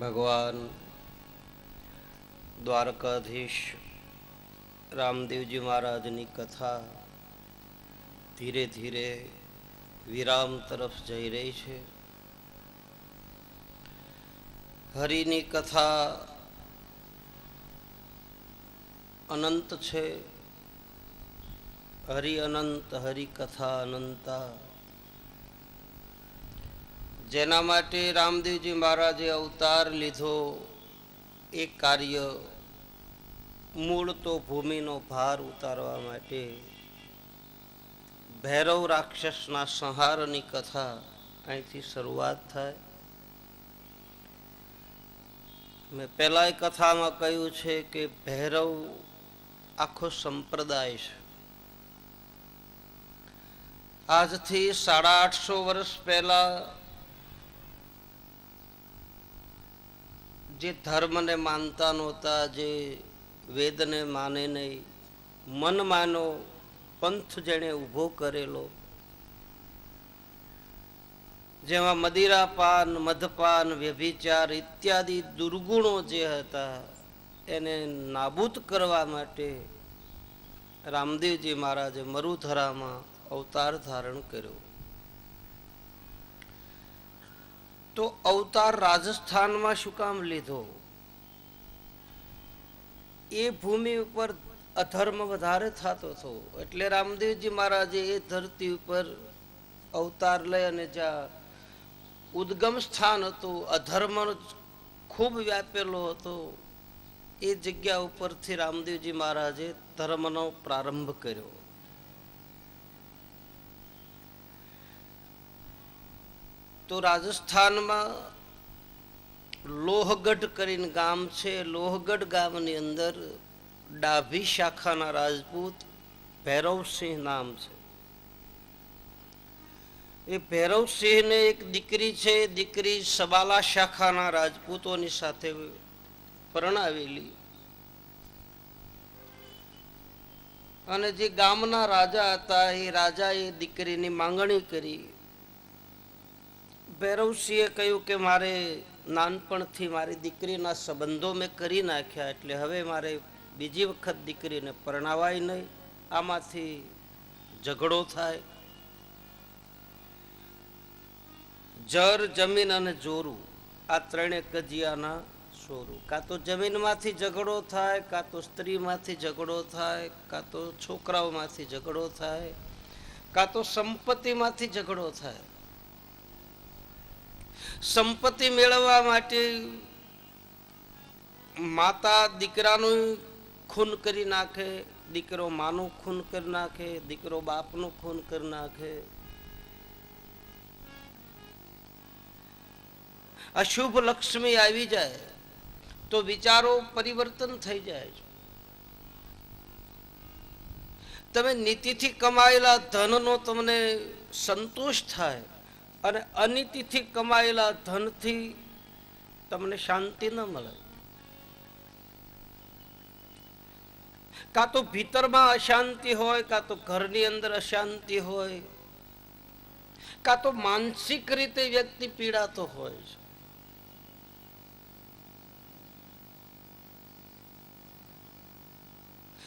ભગવાન દ્વારકાધીશ રામદેવજી મહારાજની કથા ધીરે ધીરે વિરામ તરફ જઈ રહી છે. હરિની કથા અનંત છે. હરિ અનંત, હરિ કથા અનંતા. જેના માટે રામદેવજી મહારાજે અવતાર લીધો. એ કાર્ય મૂળ તો ભૂમિનો ભાર ઉતારવા માટે ભૈરવ રાક્ષસના સંહારની કથા અહીંથી શરૂઆત થાય. મેં પહેલાં કથામાં કહ્યું છે કે ભૈરવ આખો સંપ્રદાય છે. આજથી સાડા આઠસો વર્ષ પહેલા જે ધર્મને માનતા નહોતા, જે વેદને માને નહીં, મન માનો, પંથ જેણે ઊભો કરેલો. જેમાં મદિરાપાન, મધપાન, વ્યભિચાર ઇત્યાદિ દુર્ગુણો જે હતા, એને નાબૂદ કરવા માટે રામદેવજી મહારાજે મરુધરામાં અવતાર ધારણ કર્યો. તો અવતાર રાજસ્થાનમાં શું કામ લીધો? એ ભૂમિ ઉપર અધર્મ વધારે થતો હતો. એટલે રામદેવજી મહારાજે એ ધરતી ઉપર અવતાર લઈ અને જ્યાં ઉદ્ગમ સ્થાન હતું, અધર્મ ખૂબ વ્યાપેલો હતો, એ જગ્યા ઉપરથી રામદેવજી મહારાજે ધર્મનો પ્રારંભ કર્યો. તો રાજસ્થાનમાં લોહગઢ કરીને ગામ છે. લોહગઢ ગામની અંદર ડાભી શાખાના રાજપૂત ભૈરવસિંહ નામ છે. એ ભૈરવસિંહને એક દીકરી છે. દીકરી સબાલા શાખાના રાજપૂતોની સાથે પરણાવેલી. અને જે ગામના રાજા હતા, એ રાજાએ દીકરીની માંગણી કરી. ભૈરવસિંહે કહ્યું કે મારે નાનપણથી મારી દીકરીના સંબંધો મેં કરી નાખ્યા એટલે હવે મારે બીજી વખત દીકરીને પરણાવાય નહીં. આમાંથી ઝઘડો થાય. જર, જમીન અને જોરું આ ત્રણે કજિયાના સોરું. કાં તો જમીનમાંથી ઝઘડો થાય, કાં તો સ્ત્રીમાંથી ઝઘડો થાય, કાં તો છોકરાઓમાંથી ઝઘડો થાય, કાં તો સંપત્તિમાંથી ઝઘડો થાય. સંપત્તિ મેળવવા માટે માતા દીકરાનું ખૂન કરી નાખે, દીકરો માનું ખૂન કરી નાખે, દીકરો બાપનું ખૂન કરી નાખે. અશુભ લક્ષ્મી આવી જાય તો વિચારો પરિવર્તન થઈ જાય છે. તમે નીતિથી કમાયેલા ધનનો તમને સંતોષ થાય. અને અનિતિથી કમાયેલા ધનથી તમને શાંતિ ન મળે. કાં તો ભીતરમાં અશાંતિ હોય, કાં તો ઘરની અંદર અશાંતિ હોય, કાં તો માનસિક રીતે વ્યક્તિ પીડાતો હોય છે.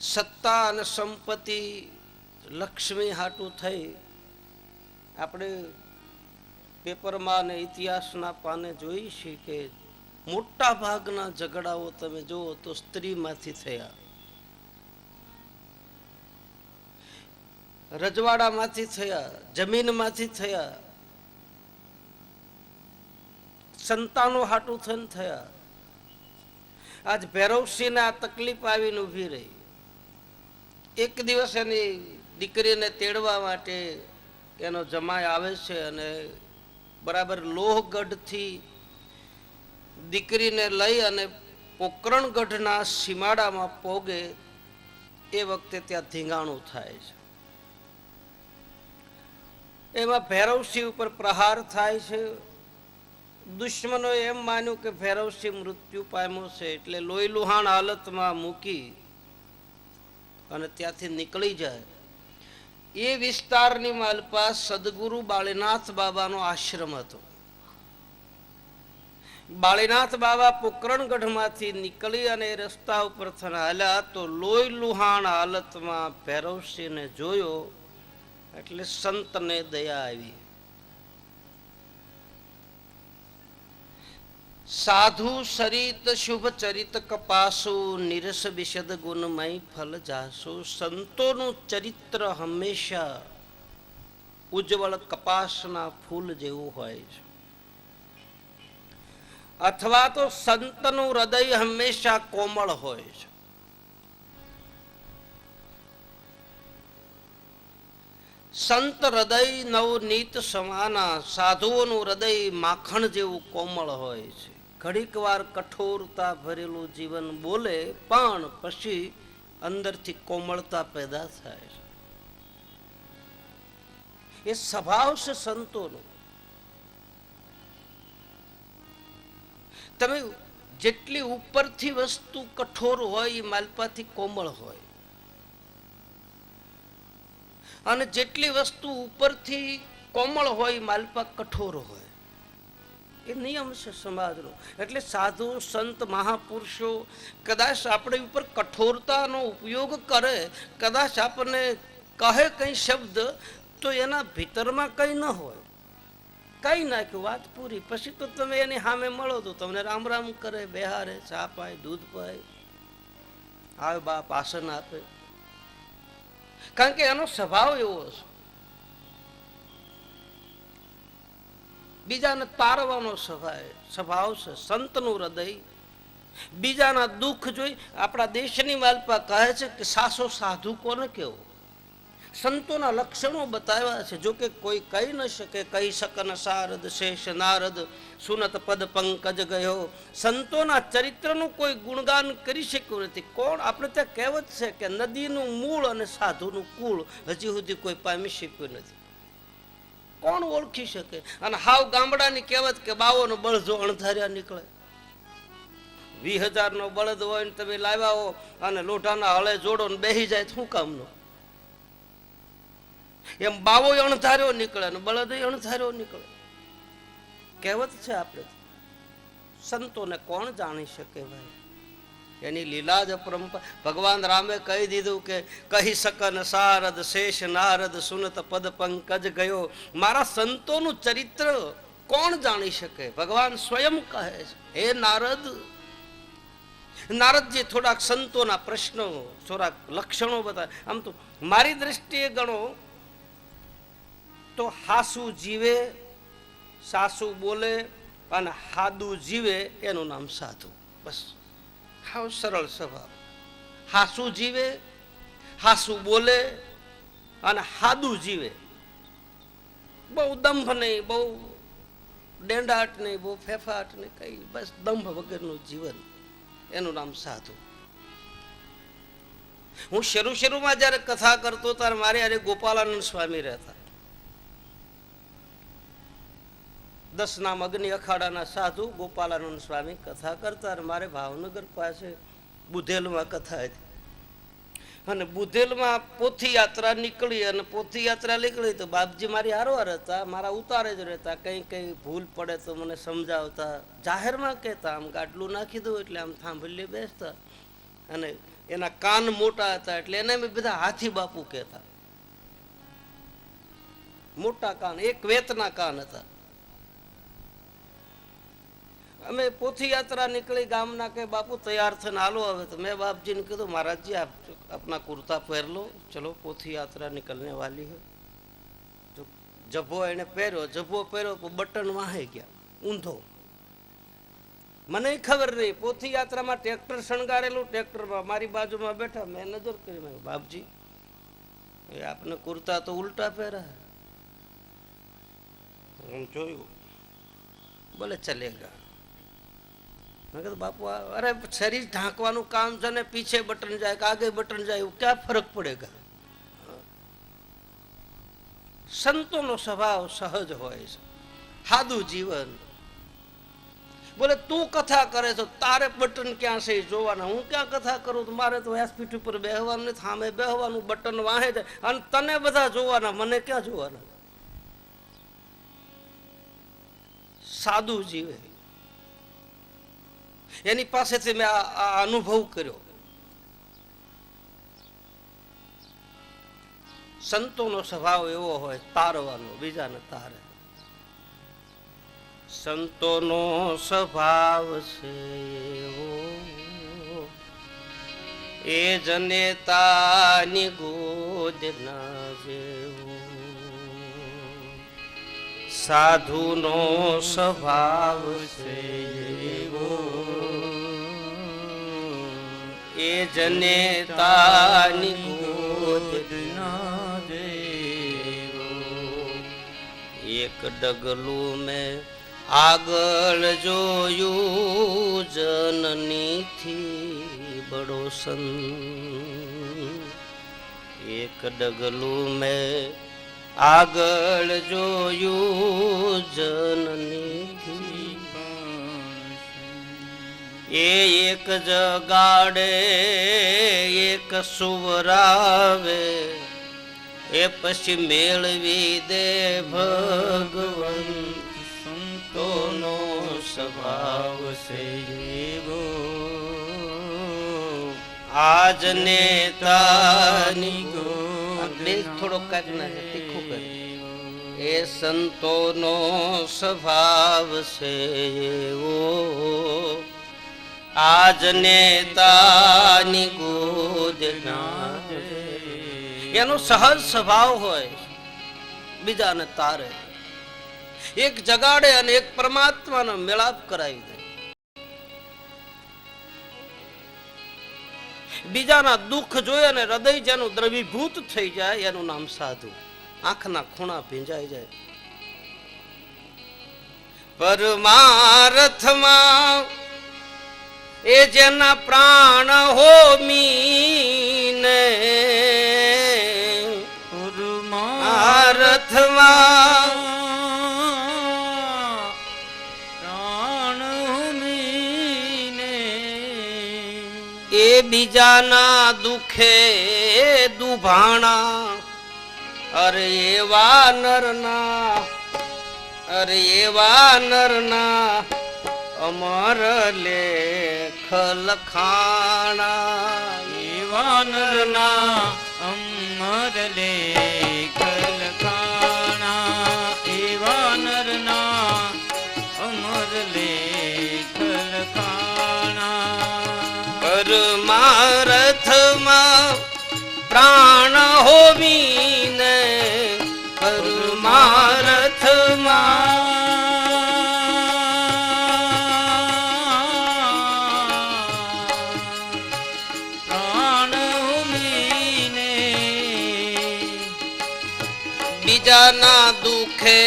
સત્તા અને સંપત્તિ લક્ષ્મી હાટું થઈ. આપણે પેપરમાં અને ઇતિહાસના પાને જોઈ છે કે મોટા ભાગના ઝઘડાઓ તમે જુઓ તો સ્ત્રીમાંથી થયા. રજવાડામાંથી થયા, જમીનમાંથી થયા, સંતાનો હાટું થઈને થયા. આજ ભૈરવસિંહને આ તકલીફ આવીને ઊભી રહી. એક દિવસ એની દીકરીને તેડવા માટે એનો જમાય આવે છે અને બરાબર લોહગઢથી દીકરીને લઈ અને પોકરણગઢના સીમાડામાં પોગે એ વખતે ત્યાં ધીંગાણું થાય છે. એમાં ભૈરવસિંહ ઉપર પ્રહાર થાય છે. દુશ્મનો એમ માન્યું કે ભૈરવસિંહ મૃત્યુ પામ્યો છે એટલે લોહી લુહાણ હાલતમાં મૂકી અને ત્યાંથી નીકળી જાય. એ વિસ્તારની માલપાસ સદગુરુ બાળીનાથ બાબાનો આશ્રમ હતો. બાળીનાથ બાબા પોકરણગઢમાંથી નીકળી અને રસ્તા ઉપર હાલ્યા તો લોહી લુહાણ હાલતમાં ભૈરવસિંહને જોયો એટલે સંતને દયા આવી. સાધુ સરિત શુભ ચરિત કપાસુ, નિરસ વિશદ ગુણમય ફલ જાસુ, સંતોનું ચરિત્ર હંમેશા ઉજ્જવળ કપાસના ફૂલ જેવું હોય છે. અથવા તો સંતનું હૃદય હંમેશા કોમળ હોય છે. સંત હૃદય નવનીત સમાના, સાધુઓનું હૃદય માખણ જેવું કોમળ હોય છે. ઘડીક વાર કઠોરતા ભરેલું જીવન બોલે, પણ પછી અંદરથી કોમળતા પેદા થાય છે. એ સ્વભાવ છે સંતોનો. તમે જેટલી ઉપરથી વસ્તુ કઠોર હોય, એ માલપાથી કોમળ હોય. અને જેટલી વસ્તુ ઉપરથી કોમળ હોય માલપા કઠોર હોય. એ નિયમ છે સમાજનો. એટલે સાધુ, સંત, મહાપુરુષો કદાચ આપણી ઉપર કઠોરતાનો ઉપયોગ કરે, કદાચ આપણને કહે કંઈ શબ્દ, તો એના ભીતરમાં કંઈ ન હોય. કઈ નાખ્યું વાત પૂરી. પછી તો તમે એની સામે મળો તો તમને રામ રામ કરે, બેહારે, ચા પાય, દૂધ પાય. આવે બાપ આસન આપે. કારણ કે એનો સ્વભાવ એવો છે. બીજાને તારવાનો સ્વભાવ સ્વભાવ છે સંતનું હૃદય. બીજાના દુઃખ જોઈ આપણા દેશની માલપા કહે છે કે સાસો સાધુ કોને કેવો? સંતોના લક્ષણો બતાવ્યા છે. જો કે કોઈ કહી ન શકે, કહી શકન સારદ, શેષ, નારદ, સુનત પદ પંકજ ગયો. સંતોના ચરિત્રનું કોઈ ગુણગાન કરી શક્યું નથી. કોણ? આપણે ત્યાં કહેવત છે કે નદીનું મૂળ અને સાધુનું કુળ હજી સુધી કોઈ પામી શક્યું નથી. કોણ ઓળખી શકે? અને હાવ ગામડાની કહેવત કે બાવોનો બળજો અણધાર્યા નીકળે. વીસ હજારનો બળદ હોય ને તમે લાવ્યા હો અને લોઢાના હળે જોડો ને બેસી જાય શું શું કામનો? એમ બાવો અણધાર્યો નીકળે અને બળદ અણધાર્યો નીકળે. કહેવત છે આપણે. સંતોને કોણ જાણી શકે ભાઈ? એની લીલા જ પરંપરા. ભગવાન રામે કહી દીધું કે, કહી શકન સારદ શેષ નારદ સુનત પદ પંકજ ગયો. મારા સંતોનું ચરિત્ર કોણ જાણી શકે? ભગવાન સ્વયં કહે છે, હે નારદ, નારદજી, થોડાક સંતોના પ્રશ્નો, થોડાક લક્ષણો બતાવે. આમ તો મારી દ્રષ્ટિએ ગણો તો હાસુ જીવે, સાસુ બોલે અને હાદુ જીવે એનું નામ સાધુ. બસ. હાવ સરળ સ્વભાવ. હાસુ જીવે, હાસુ બોલે અને હાદુ જીવે. બહુ દંભ નહીં, બહુ ડેંડાટ નહીં, બહુ ફેફાટ નહીં, કઈ બસ દંભ વગરનું જીવન. એનું નામ સાધુ. હું શરૂ શરૂમાં જ્યારે કથા કરતો, ત્યારે મારે અરે ગોપાલાનંદ સ્વામી રહેતા. દસ નામ અગ્નિ અખાડાના સાધુ ગોપાલાનંદ સ્વામી કથા કરતા અને મારે ભાવનગર પાસે બુધેલમાં કથા હતી. અને બુધેલમાં પોથી યાત્રા નીકળી અને પોથી યાત્રા નીકળી તો બાપજી મારી હારવાર હતા, મારા ઉતારે જ રહેતા, કંઈ કંઈ ભૂલ પડે તો મને સમજાવતા. જાહેરમાં કહેતા, આમ ગાડલું નાખી દઉં એટલે આમ થાંભલીએ બેસતા. અને એના કાન મોટા હતા એટલે એને મેં બધા હાથી બાપુ કહેતા. મોટા કાન, એક વેતના કાન હતા. અમે પોથી યાત્રા નીકળી ગામના કે બાપુ તૈયાર થઈને હાલો હવે તો. મેં બાપજીને કીધું, મહારાજજી, આપ આપના કુર્તા પહેર લો ચલો પોથી યાત્રા નીકળને વાલી હે. તો જભો એને પહેર્યો. જભો પહેર્યો તો બટન વાહે ગયા, ઊંધો. મને ખબર નહીં પોથી યાત્રામાં ટ્રેક્ટર શણગારેલું, ટ્રેક્ટરમાં મારી બાજુમાં બેઠા. મેં નજર કરી, મેં બાપજી, એ આપને કુર્તા તો ઉલટા પહેરા હું. જોયું. બોલે, ચલેગા. મેં કીધું, બાપુ અરે, શરીર ઢાંકવાનું કામ છે ને પીછે બટન જાય, કે આગે બટન જાય, એવું ક્યાં ફરક પડેગા સંતોનો સ્વભાવ સહજ હોય છે. સાદું જીવન. બોલે, તું કથા કરે છો, તારે બટન ક્યાં છે જોવાના? હું ક્યાં કથા કરું? તો મારે તો વ્યાસપીઠ ઉપર બેહવાનું નથી, સામે બેહવાનું, બટન વાહે છે. અને તને બધા જોવાના, મને ક્યાં જોવાના? સાદું જીવે. એની પાસેથી મેં આ અનુભવ કર્યો. સંતોનો સ્વભાવ એવો હોય, તારવાનો, બીજાને તારે. સંતોનો સ્વભાવ છે એવો. એ જનેતાની ગોદ ના જેવો. સાધુનો સ્વભાવ છે એવો. એ જનેતાની ગોદ ના એક ડગલું મેં આગળ જોયું, જનનીથી બડો સન એક ડગલું મેં આગળ જોયું, જનનીથી એ એક જગાડે એક સુવરાવે એ પછી મેળવી દે ભગવન સંતોનો સ્વભાવ છે એવો આજ નેતાની ગો થોડો કાંઈક ના તીખું કરે. એ સંતોનો સ્વભાવ છે એવો આજ તાની ગોદ એનો સહજ સ્વભાવ હોય, બીજાને તારે. એક જગાડે અને એક પરમાત્માનો મેળાપ કરાવી દે. બીજાના દુઃખ જોઈ અને હૃદય જેનું દ્રવીભૂત થઈ જાય, એનું નામ સાધુ. આંખના ખૂણા ભીંજાઈ જાય. પરમાર્થમાં એ જેના પ્રાણ હોમીને ને એ બીજાના દુખે દુભાણા, અરે એવા નરના, અરે એવા નરના અમર લેખ લખાણા એવા નરના અમર લેખ લખાણા એવા નરના અમર લેખ લખાણા પરમારથમાં પ્રાણ હોવીને પરમારથમાં બીજાના દુખે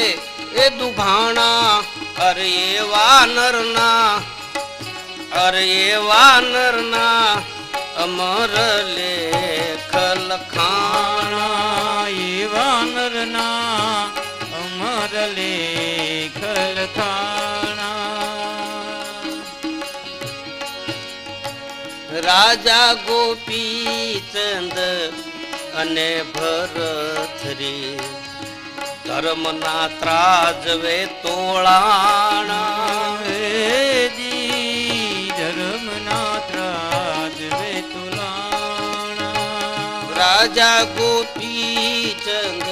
એ દુભાણા, અરે એવા નરના, અરે એવા નરના, અમર લેખ લખાણા, એવા નરના, અમર લેખ લખાણા. રાજા ગોપીચંદ અને ભરથરી ધર્મના ત્રાજવે તોળાણા. જી ત્રાજ વેતુલાણા રાજા ગોપીચંદ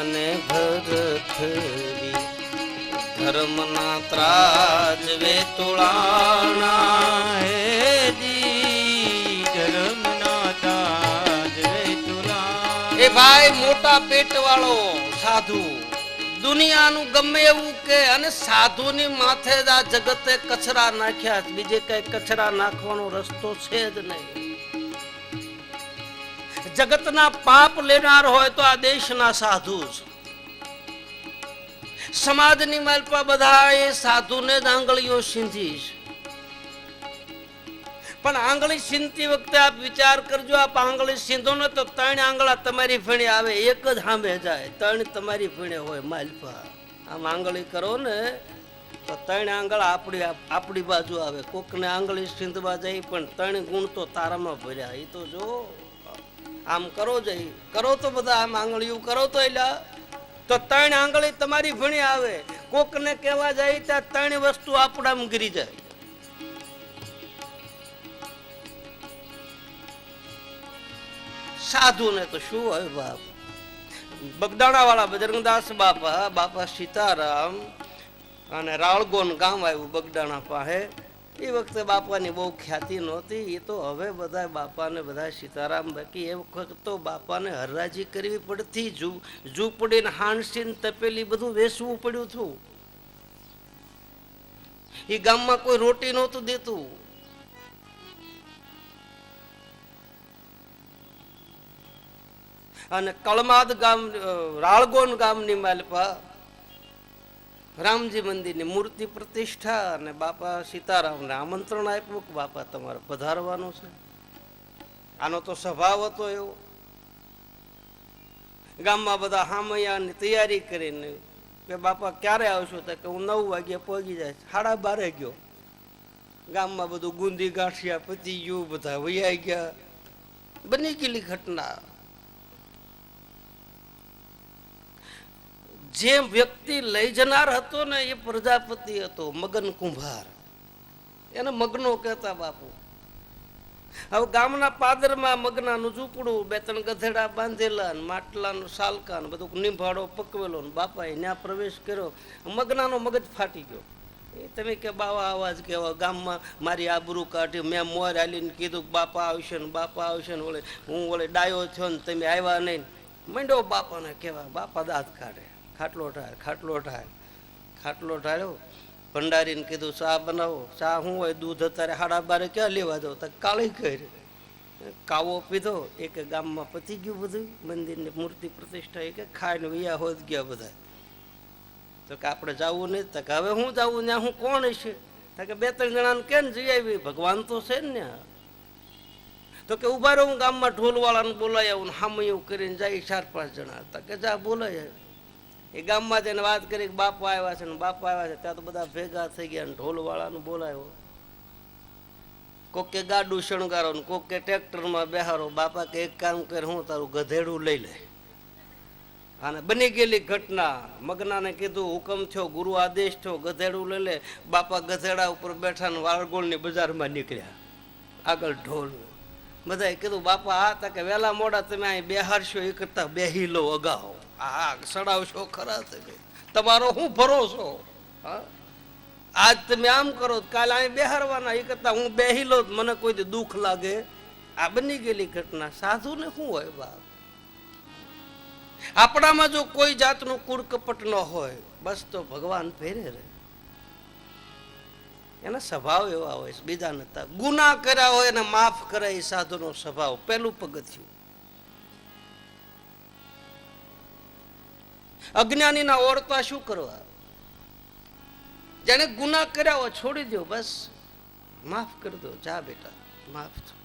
અને ભરથરી ત્રાજવે તોળાણા ત્રાજ વેતુલાણા એ ભાઈ મોટા પેટ વાળો સાધુ. દુનિયાનું ગમે એવું કે અને સાધુની માથે જગતે કચરા નાખ્યા બીજે કઈ કચરા નાખવાનો રસ્તો છે જ નહીં. જગતના પાપ લેનાર હોય તો આ દેશના સાધુ છે. સમાજની માલપા બધા એ સાધુને જ આંગળીઓ સીંધી છે. પણ આંગળી સીંધતી વખતે આપ વિચાર કરજો, આપ આંગળી સીંધો ને તો ત્રણ આંગળા તમારી ફીણે આવે, એક જ સામે જાય, ત્રણ તમારી ફીણે હોય, માલપા. આમ આંગળી કરો ને, તો ત્રણ આંગળ આપણી આપણી બાજુ આવે. કોકને આંગળી સીંધવા જાય, પણ ત્રણ ગુણ તો તારામાં ભર્યા. એ તો જો, આમ કરો જઈ કરો તો બધા આમ આંગળીયું કરો તો એટલે તો ત્રણ આંગળી તમારી ભણી આવે. કોકને કહેવા જાય ત્યાં ત્રણ વસ્તુ આપણામાં ગીરી જાય. સાધુ ને તો શું હોય બાપ? બગદાણા વાળા બજરંગદાસ બાપા બાપા સીતારામ અને રાળગોન ગામ આવ્યું બગદાણા પાસે. એ વખતે બાપાની બહુ ખ્યાતિ નહોતી. એ તો હવે બધા બાપાને બધા સીતારામ બાકી. એ વખત તો બાપાને હરરાજી કરવી પડતી. ઝૂ ઝૂંપડીને હાંસીને તપેલી બધું વેચવું પડ્યું હતું. એ ગામમાં કોઈ રોટી નહોતું દેતું. અને કળમાદ ગામ રાળગોન ગામની માલપા રામજી મંદિરની મૂર્તિ પ્રતિષ્ઠા અને બાપા સીતારામને આમંત્રણ આપ્યું કે બાપા તમારે પધારવાનું છે. આનો તો સ્વભાવ હતો એવો. ગામમાં બધા હામૈયાની તૈયારી કરીને કે બાપા ક્યારે આવશો? તો કે હું નવ વાગે પહોંચી જાય. સાડા બારે ગયો. ગામમાં બધું ગુંદી ગાંઠિયા પતી ગયું, બધા વૈયા ગયા. બની ગયેલી ઘટના. જે વ્યક્તિ લઈ જનાર હતો ને એ પ્રજાપતિ હતો, મગન કુંભાર. એને મગનો કહેતા બાપુ. હવે ગામના પાદરમાં મગનાનું ઝૂંપડું, બે ત્રણ ગધેડા બાંધેલા ને માટલાનું સાલકા ને બધું નિભાડો પકવેલો ને બાપાએ ત્યાં પ્રવેશ કર્યો. મગનાનો મગજ ફાટી ગયો. એ તમે કે બાવા આવાજ કહેવા ગામમાં મારી આબરૂ કાઢી, મેં મોર આલીને કીધું બાપા આવશે ને બાપા આવશે ને વળે હું વળે ડાયો થયો ને તમે આવ્યા નહીં. મંડો બાપાને કહેવા બાપા દાંત કાઢે. ખાટલો ઠાર ખાટલો ઠાર. ખાટલો ઠાર્યો ભંડારીને કીધું, ચા બનાવો, ચા શું હોય? દૂધ અત્યારે હાડા બારે ક્યાં લેવા દો તો કાળી કરી કાવો પીધો, એક ગામમાં પતી ગયું બધું. મંદિરની મૂર્તિ પ્રતિષ્ઠા એ ખાઈને વૈયા હોત ગયા બધા. તો કે આપણે જવું નહીં તો કે હવે હું જવું ત્યાં હું કોણ છે તો કે બે ત્રણ જણાને કેમ જઈ આવી? ભગવાન તો છે ને ત્યાં. તો કે ઊભા રહો ગામમાં ઢોલવાળાને બોલાય આવું હામયું કરીને જાય ચાર પાંચ જણા. તો કે જા બોલાય. એ ગામમાં જઈને વાત કરી કે બાપા આવ્યા છે ને બાપા આવ્યા છે, ત્યાં તો બધા ભેગા થઈ ગયા ને ઢોલવાળાનું બોલાયો. કોક કે ગાડું શણગારો ને કોક કે ટ્રેક્ટરમાં બેહારો, બાપા કે એક કામ કરે, હું તારું ગધેડું લઈ લે. અને બની ગયેલી ઘટના. મગનાને કીધું, હુકમ થયો, ગુરુ આદેશ થયો, ગધેડું લઈ લે. બાપા ગધેડા ઉપર બેઠા ને વાળગોળની બજારમાં નીકળ્યા. આગળ ઢોલ. બધાએ કીધું, બાપા, આ તા કે વહેલા મોડા તમે અહીં બેહારશો, એ કરતા બેહી લો અગાઉ આ સડાવશો ખરા તમે. તમારો હું ભરોસો? હા? આજ તમે આમ કરો કાલે અહીં બેહારવાના એ કરતા હું બેહી લો તો મને કોઈ દુઃખ લાગે. આ બની ગયેલી ઘટના. સાધુને શું હોય બાપ? આપણામાં જો કોઈ જાતનું કુળ કપટ ન હોય, બસ તો ભગવાન ફેરે રહે. એના સ્વભાવ એવા હોય બીજા નતા. ગુના કર્યા હોય એને માફ કરે એ સાધુનો સ્વભાવ. પેલું પગથિયું. અજ્ઞાનીના ઓળતા શું કરવા? જેને ગુના કર્યા હોય, છોડી દો બસ. માફ કરી દો જા બેટા, માફ થો.